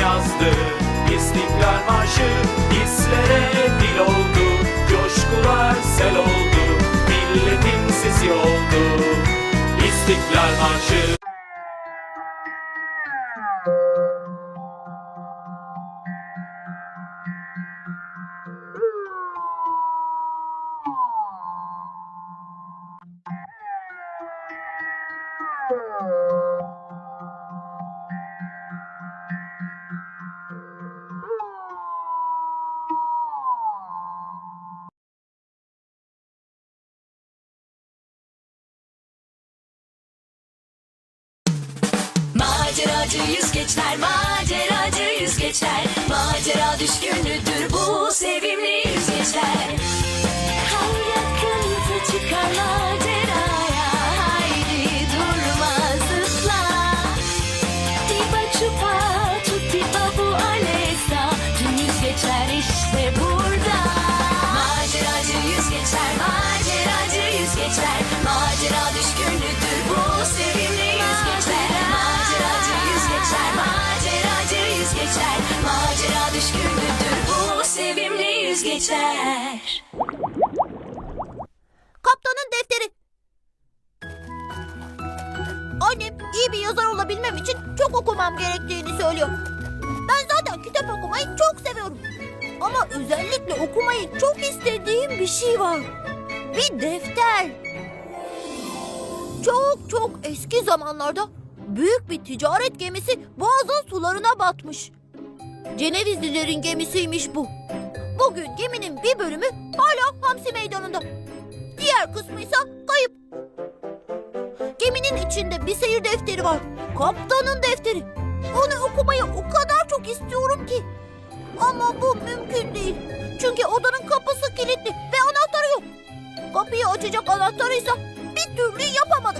yazdı. İstiklal Marşı hislere dil oldu. Coşkular sel oldu. Milletin sesi oldu. İstiklal Marşı. Maceracı yüzgeçler, maceracı yüzgeçler. Macera düşkünüdür bu sevimli yüzgeçler. Her yakınsa çıkar maceraya. Haydi durmaz ısla Diba çupa, tutti bu alesa Tüm yüzgeçler işte burada yüzgeçler Kaptanın defteri. Annem iyi bir yazar olabilmem için çok okumam gerektiğini söylüyor. Ben zaten kitap okumayı çok seviyorum. Ama özellikle okumayı çok istediğim bir şey var. Bir defter. Çok çok eski zamanlarda büyük bir ticaret gemisi boğazın sularına batmış. Cenevizlilerin gemisiymiş bu. Bugün geminin bir bölümü hala Hamsi Meydanı'nda. Diğer kısmı ise kayıp. Geminin içinde bir seyir defteri var. Kaptanın defteri. Onu okumayı o kadar çok istiyorum ki. Ama bu mümkün değil. Çünkü odanın kapısı kilitli ve anahtarı yok. Kapıyı açacak anahtarı ise bir türlü yapamam.